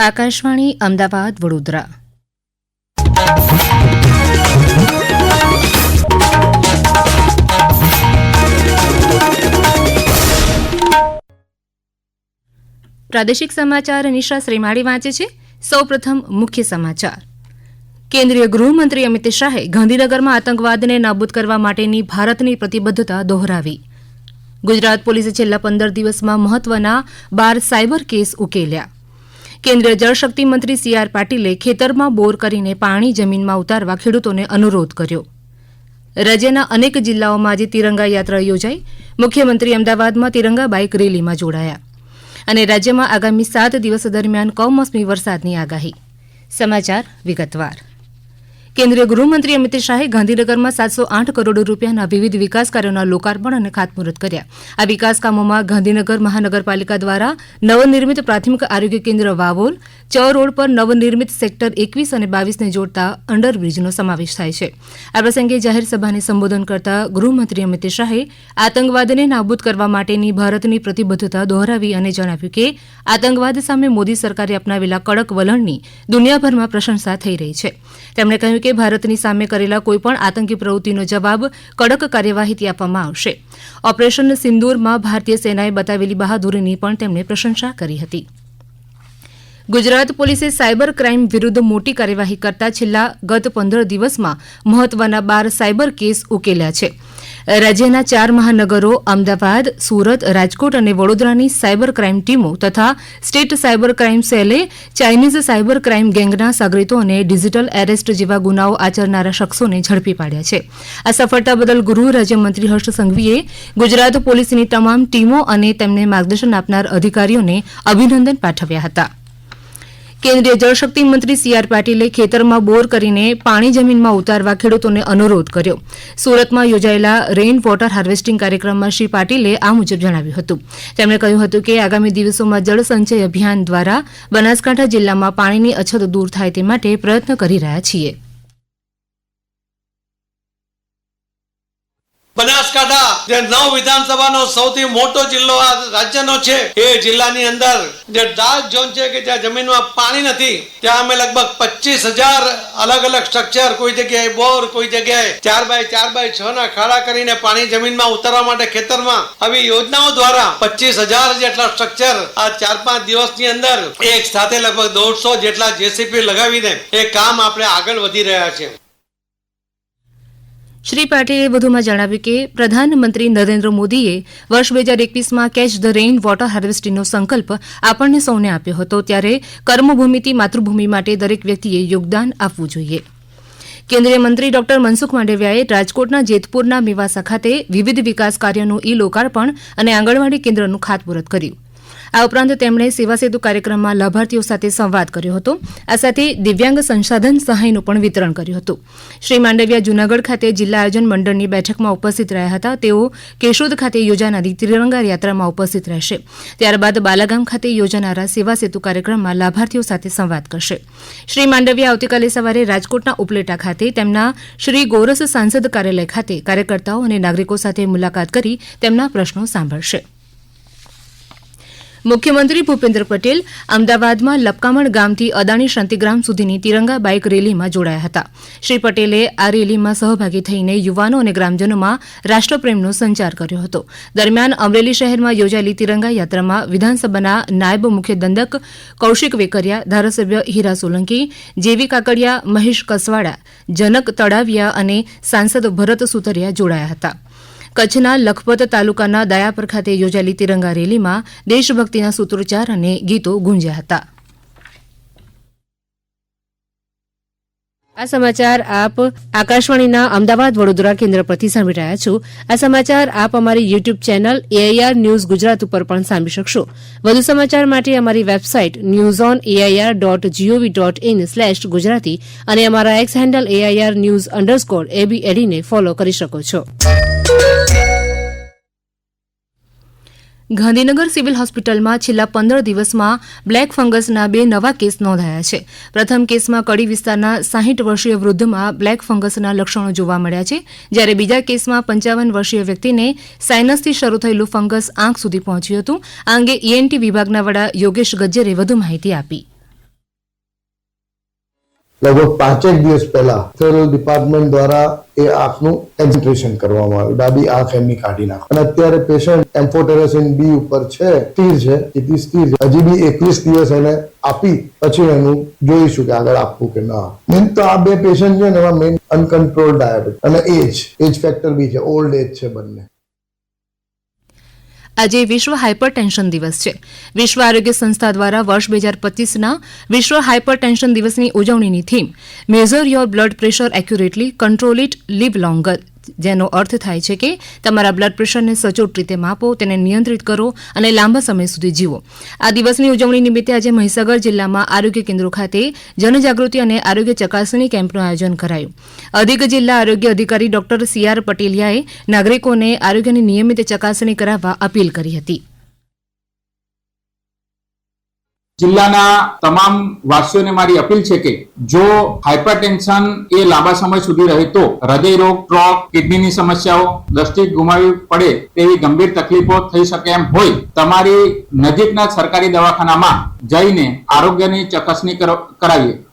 આકાશવાણી, અમદાવાદ, વડોદરા. પ્રાદેશિક સમાચાર નિશા શ્રીમાળી વાંચે છે. સૌપ્રથમ મુખ્ય સમાચાર. કેન્દ્રીય ગૃહમંત્રી અમિત શાહે ગાંધીનગરમાં આતંકવાદને નાબૂદ કરવા માટેની ભારતની પ્રતિબદ્ધતા દોહરાવી. ગુજરાત પોલીસે છેલ્લા પંદર દિવસમાં મહત્વના બાર સાયબર કેસ ઉકેલ્યા. કેન્દ્રીય જળશક્તિ મંત્રી સી આર પાટીલે ખેતરમાં બોર કરીને પાણી જમીનમાં ઉતારવા ખેડૂતોને અનુરોધ કર્યો. રાજ્યના અનેક જિલ્લાઓમાં આજે તિરંગા યાત્રા યોજાઈ. મુખ્યમંત્રી અમદાવાદમાં તિરંગા બાઇક રેલીમાં જોડાયા. અને રાજ્યમાં આગામી સાત દિવસ દરમિયાન કમોસમી વરસાદની આગાહી. સમાચાર વિગતવાર. કેન્દ્રીય ગૃહમંત્રી અમિત શાહે ગાંધીનગરમાં સાતસો આઠ કરોડ રૂપિયાના વિવિધ વિકાસ કાર્યોના લોકાર્પણ અને ખાતમુહૂર્ત કર્યા. આ વિકાસ કામોમાં ગાંધીનગર મહાનગરપાલિકા દ્વારા નવનિર્મિત પ્રાથમિક આરોગ્ય કેન્દ્ર વાવોલ, ચ રોડ પર નવનિર્મિત સેક્ટર એકવીસ અને બાવીસને જોડતા અંડરબ્રિજનો સમાવેશ થાય છે. આ પ્રસંગે જાહેર સભાને સંબોધન કરતા ગૃહમંત્રી અમિત શાહે આતંકવાદને નાબૂદ કરવા માટેની ભારતની પ્રતિબદ્ધતા દોહરાવી અને જણાવ્યું કે, આતંકવાદ સામે મોદી સરકારે અપનાવેલા કડક વલણની દુનિયાભરમાં પ્રશંસા થઈ રહી છે. તેમણે કહ્યું કે ભારતની સામે કરેલા કોઈપણ આતંકી પ્રવૃત્તિનો જવાબ કડક કાર્યવાહીથી આપવામાં આવશે. ઓપરેશન સિંદૂરમાં ભારતીય સેનાએ બતાવેલી બહાદુરીની પણ તેમણે પ્રશંસા કરી હતી. ગુજરાત પોલીસે સાયબર ક્રાઇમ વિરુદ્ધ મોટી કાર્યવાહી કરતા છેલ્લા ગત પંદર દિવસમાં મહત્વના બાર સાયબર કેસ ઉકેલ્યા છે. રાજ્યના ચાર મહાનગરો અમદાવાદ, સુરત, રાજકોટ અને વડોદરાની સાયબર ક્રાઇમ ટીમો તથા સ્ટેટ સાયબર ક્રાઇમ સેલે ચાઇનીઝ સાયબર ક્રાઇમ ગેંગના સાગરીતો અને ડિજિટલ એરેસ્ટ જેવા ગુનાઓ આચરનારા શખ્સોને ઝડપી પાડ્યા છે. આ સફળતા બદલ ગૃહ રાજ્યમંત્રી હર્ષ સંઘવીએ ગુજરાત પોલીસની તમામ ટીમો અને તેમને માર્ગદર્શન આપનાર અધિકારીઓને અભિનંદન પાઠવ્યા હતા. કેન્દ્રીય જળશક્તિ મંત્રી સી આર પાટીલે ખેતરમાં બોર કરીને પાણી જમીનમાં ઉતારવા ખેડૂતોને અનુરોધ કર્યો. સુરતમાં યોજાયેલા રેઇન વોટર હાર્વેસ્ટિંગ કાર્યક્રમમાં શ્રી પાટીલે આ મુજબ જણાવ્યું હતું. તેમણે કહ્યું હતું કે આગામી દિવસોમાં જળ સંચય અભિયાન દ્વારા બનાસકાંઠા જિલ્લામાં પાણીની અછત દૂર થાય તે માટે પ્રયત્ન કરી રહ્યા છીએ. બનાસકાંઠા, જે નવ વિધાનસભાનો સૌથી મોટો જિલ્લો આ રાજ્યનો છે, એ જિલ્લાની અંદર જે ડાર્ક ઝોન છે કે જ્યાં જમીનમાં પાણી નથી, ત્યાં અમે લગભગ પચીસ હજાર અલગ અલગ સ્ટ્રક્ચર કોઈ જગ્યાએ બોર, કોઈ જગ્યાએ ચાર બાય ચાર બાય છ ના ખાડા કરીને પાણી જમીનમાં ઉતારવા માટે ખેતરમાં. આવી યોજનાઓ દ્વારા પચીસ હજાર જેટલા સ્ટ્રક્ચર આ ચાર પાંચ દિવસની અંદર એક સાથે લગભગ દોઢસો જેટલા જેસીપી લગાવીને એ કામ આપણે આગળ વધી રહ્યા છે શ્રી પાટીલે વધુમાં જણાવ્યું કે, પ્રધાનમંત્રી નરેન્દ્ર મોદીએ વર્ષ બે હજાર એકવીસમાં કેચ ધ રેઇન વોટર હાર્વેસ્ટિંગનો સંકલ્પ આપણને સૌને આપ્યો હતો. ત્યારે કર્મભૂમિથી માતૃભૂમિ માટે દરેક વ્યક્તિએ યોગદાન આપવું જોઈએ. કેન્દ્રીય મંત્રી ડોક્ટર મનસુખ માંડવિયાએ રાજકોટના જેતપુરના મેવાસા ખાતે વિવિધ વિકાસ કાર્યોનું ઈ લોકાર્પણ અને આંગણવાડી કેન્દ્રનું ખાતમુહૂર્ત કર્યું. આ ઉપરાંત તેમણે સેવા સેતુ કાર્યક્રમમાં લાભાર્થીઓ સાથે સંવાદ કર્યો હતો. આ સાથે દિવ્યાંગ સંસાધન સહાયનું પણ વિતરણ કર્યું હતું. શ્રી માંડવિયા જૂનાગઢ ખાતે જિલ્લા આયોજન મંડળની બેઠકમાં ઉપસ્થિત રહ્યા હતા. તેઓ કેશોદ ખાતે યોજાનારી ત્રિરંગા યાત્રામાં ઉપસ્થિત રહેશે. ત્યારબાદ બાલાગામ ખાતે યોજાનારા સેવા સેતુ કાર્યક્રમમાં લાભાર્થીઓ સાથે સંવાદ કરશે. શ્રી માંડવિયા આવતીકાલે સવારે રાજકોટના ઉપલેટા ખાતે તેમના શ્રી ગોરસ સાંસદ કાર્યાલય ખાતે કાર્યકર્તાઓ અને નાગરિકો સાથે મુલાકાત કરી તેમના પ્રશ્નો સાંભળશે. મુખ્યમંત્રી ભૂપેન્દ્ર પટેલ અમદાવાદમાં લપકામણ ગામથી અદાણી શાંતિગ્રામ સુધીની તિરંગા બાઇક રેલીમાં જોડાયા હતા. શ્રી પટેલે આ રેલીમાં સહભાગી થઈને યુવાનો અને ગ્રામજનોમાં રાષ્ટ્રપ્રેમનો સંચાર કર્યો હતો. દરમિયાન અમરેલી શહેરમાં યોજાયેલી તિરંગા યાત્રામાં વિધાનસભાના નાયબ મુખ્ય દંડક કૌશિક વેકરિયા, ધારાસભ્ય હીરા સોલંકી, જેવી કાકડિયા મહેશ કસવાડા, જનક તળાવિયા અને સાંસદ ભરત સુતરિયા જોડાયા હતા. કચ્છના લખપત તાલુકાના દયાપર ખાતે યોજાયેલી તિરંગા રેલીમાં દેશભક્તિના સૂત્રોચ્ચાર અને ગીતો ગુંજ્યા હતા. આ સમાચાર આપ આકાશવાણીના અમદાવાદ વડોદરા કેન્દ્ર પરથી સાંભળી રહ્યા છો. આ સમાચાર આપ અમારી YouTube channel AIR news Gujarat ઉપર પણ સાંભળી શકશો. વધુ સમાચાર માટે અમારી website news on AIR dot GOV dot in slash Gujarati અને અમારા X handle AIR news underscore AB એડીને follow કરી શકો છો. ગાંધીનગર સિવિલ હોસ્પિટલમાં છેલ્લા પંદર દિવસમાં બ્લેક ફંગસના બે નવા કેસ નોંધાયા છે. પ્રથમ કેસમાં કડી વિસ્તારના સાહીઠ વર્ષીય વૃદ્ધમાં બ્લેક ફંગસના લક્ષણો જોવા મળ્યા છે. જ્યારે બીજા કેસમાં પંચાવન વર્ષીય વ્યક્તિને સાયનસથી શરૂ થયેલું ફંગસ આંખ સુધી પહોંચ્યું હતું. આ અંગે ઈએનટી વિભાગના વડા યોગેશ ગજ્જરે વધુ માહિતી આપી. લગભગ પાંચેક દિવસ પહેલા ફેડરલ ડિપાર્ટમેન્ટ દ્વારા એ આંખનું એક્ઝિટ્રેશન કરવામાં આવ્યું. ડાબી આંખ એમની કાઢી નાખો. અને અત્યારે પેશન્ટ એમ્ફોટેરેસિન બી ઉપર છે, સ્થિર છે સ્થિતિ સ્થિર છે. હજી બી એકવીસ દિવસ એને આપી પછી એનું જોઈશું કે આગળ આપવું કે ના મેન તો આ બે પેશન્ટ છે ને એમાં મેન અનકન્ટ્રોલ ડાયાબિટીસ અને એજ એજ ફેક્ટર બી છે ઓલ્ડ એજ છે બંને. આજે વિશ્વ હાઇપરટેન્શન દિવસ છે. વિશ્વ આરોગ્ય સંસ્થા દ્વારા વર્ષ બે હજાર પચીસના વિશ્વ હાઇપરટેન્શન દિવસની ઉજવણીની theme measure your blood pressure accurately control it live longer જેનો અર્થ થાય છે કે તમારા બ્લડ પ્રેશરને સચોટ રીતે માપો, તેને નિયંત્રિત કરો અને લાંબા સમય સુધી જીવો. આ દિવસની ઉજવણી નિમિત્તે આજે મહીસાગર જિલ્લામાં આરોગ્ય કેન્દ્રો ખાતે જનજાગૃતિ અને આરોગ્ય ચકાસણી કેમ્પનું આયોજન કરાયું. અધિક જિલ્લા આરોગ્ય અધિકારી ડોક્ટર સી આર પટેલિયાએ નાગરિકોને આરોગ્યની નિયમિત ચકાસણી કરાવવા અપીલ કરી હતી. જિલ્લાના તમામ વાસીઓને મારી અપીલ છે કે જો હાઇપરટેન્શન એ લાંબા સમય સુધી રહે તો હૃદય રોગ સ્ટ્રોક કિડનીની સમસ્યાઓ, દ્રષ્ટિ ગુમાવી પડે તેવી ગંભીર તકલીફો થઈ શકે એમ હોય, તમારી નજીકના સરકારી દવાખાનામાં જઈને આરોગ્યની ચકાસણી કરો- કરાવીએ.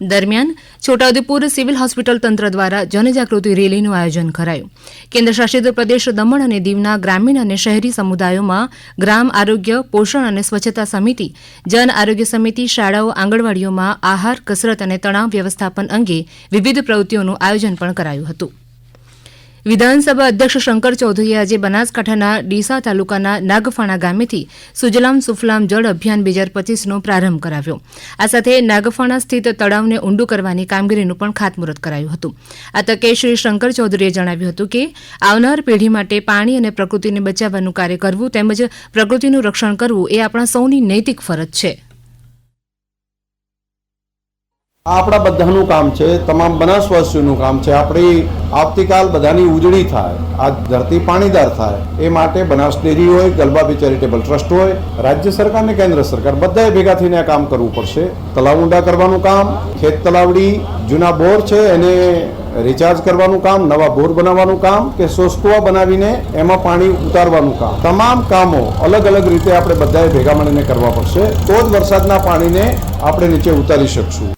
દરમિયાન છોટાઉદેપુર સિવિલ હોસ્પિટલ તંત્ર દ્વારા જનજાગૃતિ રેલીનું આયોજન કરાયું. કેન્દ્રશાસિત પ્રદેશ દમણ અને દીવના ગ્રામીણ અને શહેરી સમુદાયોમાં ગ્રામ આરોગ્ય, પોષણ અને સ્વચ્છતા સમિતિ, જન આરોગ્ય સમિતિ, શાળાઓ, આંગણવાડીઓમાં આહાર, કસરત અને તણાવ વ્યવસ્થાપન અંગે વિવિધ પ્રવૃત્તિઓનું આયોજન પણ કરાયું હતું. વિધાનસભા અધ્યક્ષ શંકર ચૌધરીએ આજે બનાસકાંઠાના ડીસા તાલુકાના નાગફાણા ગામેથી સુજલામ સુફલામ જળ અભિયાન બે હજાર પચીસનો પ્રારંભ કરાવ્યો. આ સાથે નાગફાણા સ્થિત તળાવને ઊંડું કરવાની કામગીરીનું પણ ખાતમુહૂર્ત કરાયું હતું. આ તકે શ્રી શંકર ચૌધરીએ જણાવ્યું હતું કે, આવનાર પેઢી માટે પાણી અને પ્રકૃતિને બચાવવાનું કાર્ય કરવું તેમજ પ્રકૃતિનું રક્ષણ કરવું એ આપણા સૌની નૈતિક ફરજ છે. આપણા બધાનું કામ છે, તમામ બનાસવાસીઓનું કામ છે. આપણી આવતીકાલ બધાની ઉજળી થાય, આ ધરતી પાણીદાર થાય, એ માટે બનાસ ડેરી હોય, ગલબાબી ચેરિટેબલ ટ્રસ્ટ હોય, રાજ્ય સરકાર ને કેન્દ્ર સરકાર બધાએ ભેગા થઈને આ કામ કરવું પડશે. તલાવ ઊંડા કરવાનું કામ, ખેત તલાવડી જૂના બોર છે, એને રિચાર્જ કરવાનું કામ, નવા બોર બનાવવાનું કામ કે સોસકુવા બનાવીને એમાં પાણી ઉતારવાનું કામ. તમામ કામો અલગ અલગ રીતે આપણે બધાએ ભેગા મળીને કરવા પડશે. તો જ વરસાદના પાણીને આપણે નીચે ઉતારી શકશું.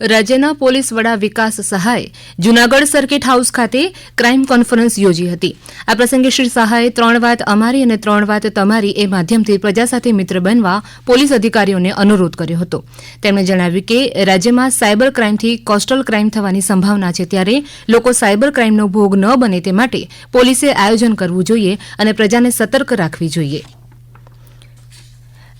રાજ્યના પોલીસ વડા વિકાસ સહાય, જૂનાગઢ સર્કિટ હાઉસ ખાતે ક્રાઇમ કોન્ફરન્સ યોજી હતી. આ પ્રસંગે શ્રી સહાયે ત્રણ વાત અમારી અને ત્રણ વાત તમારી એ માધ્યમથી પ્રજા સાથે મિત્ર બનવા પોલીસ અધિકારીઓને અનુરોધ કર્યો હતો. તેમણે જણાવ્યું કે, રાજ્યમાં સાયબર ક્રાઇમથી કોસ્ટલ ક્રાઇમ થવાની સંભાવના છે ત્યારે લોકો સાયબર ક્રાઇમનો ભોગ ન બને તે માટે પોલીસે આયોજન કરવું જોઈએ અને પ્રજાને સતર્ક રાખવી જોઈએ.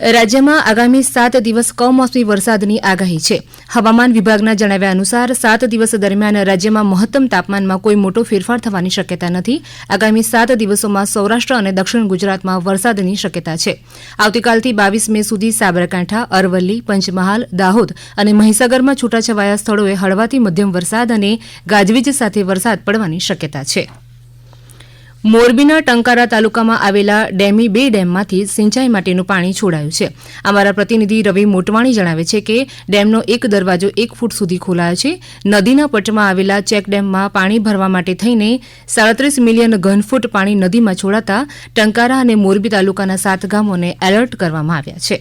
રાજ્યમાં આગામી સાત દિવસ કમોસમી વરસાદની આગાહી છે. હવામાન વિભાગના જણાવ્યા અનુસાર સાત દિવસ દરમિયાન રાજ્યમાં મહત્તમ તાપમાનમાં કોઈ મોટો ફેરફાર થવાની શક્યતા નથી. આગામી સાત દિવસોમાં સૌરાષ્ટ્ર અને દક્ષિણ ગુજરાતમાં વરસાદની શક્યતા છે. આવતીકાલથી બાવીસ મે સુધી સાબરકાંઠા, અરવલ્લી, પંચમહાલ, દાહોદ અને મહીસાગરમાં છૂટાછવાયા સ્થળોએ હળવાથી મધ્યમ વરસાદ અને ગાજવીજ સાથે વરસાદ પડવાની શક્યતા છે. મોરબીના ટંકારા તાલુકામાં આવેલા ડેમી બે ડેમમાંથી સિંચાઈ માટેનું પાણી છોડાયું છે. અમારા પ્રતિનિધિ રવિ મોટવાણી જણાવે છે કે ડેમનો એક દરવાજો એક ફૂટ સુધી ખોલાયો છે. નદીના પટમાં આવેલા ચેકડેમમાં પાણી ભરવા માટે થઈને સાડત્રીસ મિલિયન ઘનફૂટ પાણી નદીમાં છોડાતા ટંકારા અને મોરબી તાલુકાના સાત ગામોને એલર્ટ કરવામાં આવ્યા છે.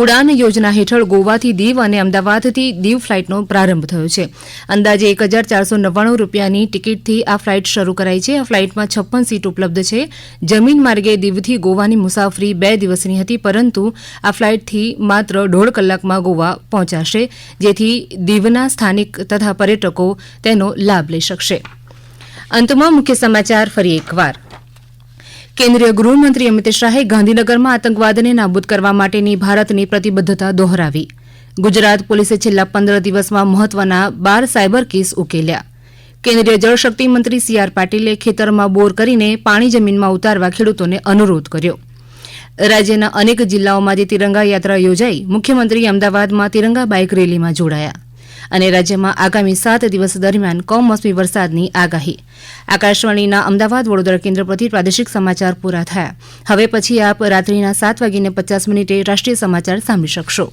ઉડાન યોજના હેઠળ ગોવાથી દીવ અને અમદાવાદથી દીવ ફ્લાઇટનો પ્રારંભ થયો છે. અંદાજે એક હજાર ચારસો નવ્વાણું રૂપિયાની ટિકિટથી આ ફ્લાઇટ શરૂ કરાઈ છે. આ ફ્લાઇટમાં છપ્પન સીટ ઉપલબ્ધ છે. જમીન માર્ગે દીવથી ગોવાની મુસાફરી બે દિવસની હતી, પરંતુ આ ફ્લાઇટથી માત્ર દોઢ કલાકમાં ગોવા પહોંચાશે, જેથી દીવના સ્થાનિક તથા પર્યટકો તેનો લાભ લઈ શકશે. અંતમાં મુખ્ય સમાચાર ફરી એકવાર. કેન્દ્રીય ગૃહમંત્રી અમિત શાહે ગાંધીનગરમાં આતંકવાદને નાબૂદ કરવા માટેની ભારતની પ્રતિબદ્ધતા દોહરાવી. ગુજરાત પોલીસે છેલ્લા પંદર દિવસમાં મહત્વના બાર સાયબર કેસ ઉકેલ્યા. કેન્દ્રીય જળશક્તિ મંત્રી સી આર પાટીલે ખેતરમાં બોર કરીને પાણી જમીનમાં ઉતારવા ખેડૂતોને અનુરોધ કર્યો. રાજ્યના અનેક જિલ્લાઓમાં જે તિરંગા યાત્રા યોજાઈ. મુખ્યમંત્રી અમદાવાદમાં તિરંગા બાઇક રેલીમાં જોડાયા. અને રાજ્યમાં આગામી સાત દિવસ દરમિયાન કમોસમી વરસાદની આગાહી. આકાશવાણીના અમદાવાદ વડોદરા કેન્દ્ર પરથી પ્રાદેશિક સમાચાર પૂરા થયા. હવે પછી આપ રાત્રિના સાત વાગીને પચાસ મિનિટે રાષ્ટ્રીય સમાચાર સાંભળી શકશો.